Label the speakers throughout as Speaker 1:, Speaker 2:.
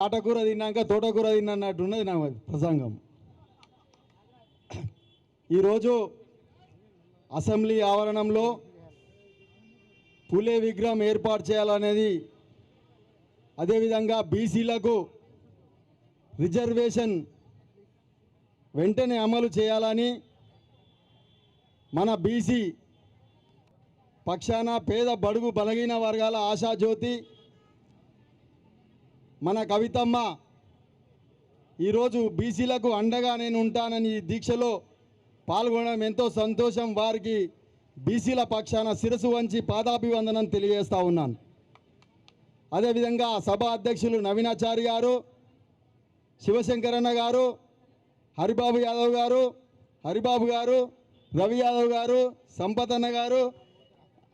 Speaker 1: ఆటకూర తిన్నాక తోటకూర తిన్నట్టున్నది నా ప్రసంగం. ఈరోజు అసెంబ్లీ ఆవరణంలో పులే విగ్రహం ఏర్పాటు చేయాలనేది అదేవిధంగా బీసీలకు రిజర్వేషన్ వెంటనే అమలు చేయాలని మన బీసీ పక్షాన పేద బడుగు బలహీన వర్గాల ఆశాజ్యోతి మన కవితమ్మ ఈరోజు బీసీలకు అండగా నేను ఉంటానని ఈ దీక్షలో పాల్గొనడం ఎంతో సంతోషం. వారికి బీసీల పక్షాన శిరసు వంచి పాదాభివందనం తెలియజేస్తా ఉన్నాను. అదేవిధంగా సభ అధ్యక్షులు నవీనాచారి గారు శివశంకరన్న గారు హరిబాబు యాదవ్ గారు హరిబాబు గారు రవి యాదవ్ గారు సంపతన్న గారు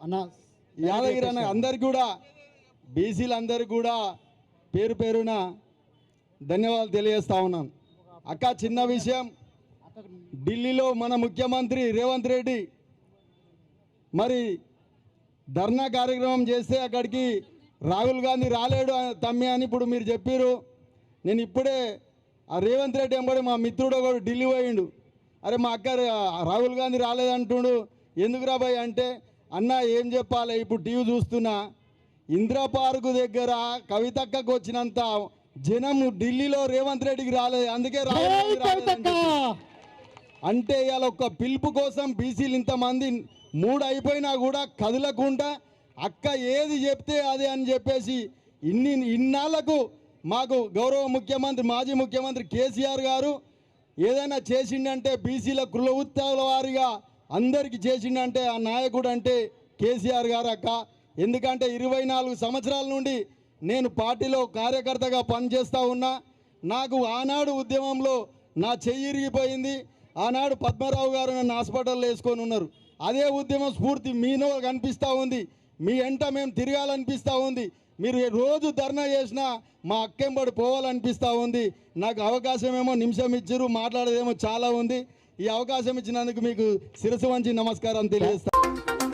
Speaker 2: అన్న
Speaker 1: యాదగిరి అన్న అందరికి కూడా బీసీలందరికీ కూడా పేరు పేరున ధన్యవాదాలు తెలియజేస్తా ఉన్నాను. అక్క చిన్న విషయం. ఢిల్లీలో మన ముఖ్యమంత్రి రేవంత్ రెడ్డి మరి ధర్నా కార్యక్రమం చేస్తే అక్కడికి రాహుల్ గాంధీ రాలేడు తమ్మి అని ఇప్పుడు మీరు చెప్పారు నేను ఇప్పుడే ఆ రేవంత్ రెడ్డి ఎంబడి మా మిత్రుడు ఒకడు ఢిల్లీ పోయిండు. అరే మా అక్క రాహుల్ గాంధీ రాలేదంటుండు. ఎందుకు రాబాయ్ అంటే అన్న ఏం చెప్పాలి? ఇప్పుడు టీవీ చూస్తున్నా. ఇందిరా పార్కు దగ్గర కవితక్కకు వచ్చినంత జనం ఢిల్లీలో రేవంత్ రెడ్డికి రాలేదు అందుకే. అంటే ఇవాళ ఒక్క పిలుపు కోసం బీసీలు ఇంతమంది మూడు అయిపోయినా కూడా కదలకుండా అక్క ఏది చెప్తే అదే అని చెప్పేసి ఇన్ని ఇన్నాళ్ళకు మాకు గౌరవ ముఖ్యమంత్రి మాజీ ముఖ్యమంత్రి కేసీఆర్ గారు ఏదైనా చేసిండంటే బీసీల కుల వారిగా అందరికీ చేసిండంటే ఆ నాయకుడు అంటే కేసీఆర్ గారు అక్క ఎందుకంటే ఇరవై నాలుగు సంవత్సరాల నుండి నేను పార్టీలో కార్యకర్తగా పనిచేస్తూ ఉన్నా. నాకు ఆనాడు ఉద్యమంలో నా చెయ్యి ఇరిగిపోయింది. ఆనాడు పద్మరావు గారు నన్ను హాస్పిటల్లో వేసుకొని ఉన్నారు. అదే ఉద్యమం స్ఫూర్తి మీనో కనిపిస్తూ ఉంది. మీ ఎంట మేము తిరగాలనిపిస్తూ ఉంది. మీరు రోజు ధర్నా చేసినా మా అక్కెంబడి పోవాలనిపిస్తూ ఉంది. నాకు అవకాశం ఏమో నిమిషం ఇచ్చారు మాట్లాడేదేమో చాలా ఉంది. ఈ అవకాశం ఇచ్చినందుకు మీకు శిరసు వంచి నమస్కారం తెలియజేస్తాను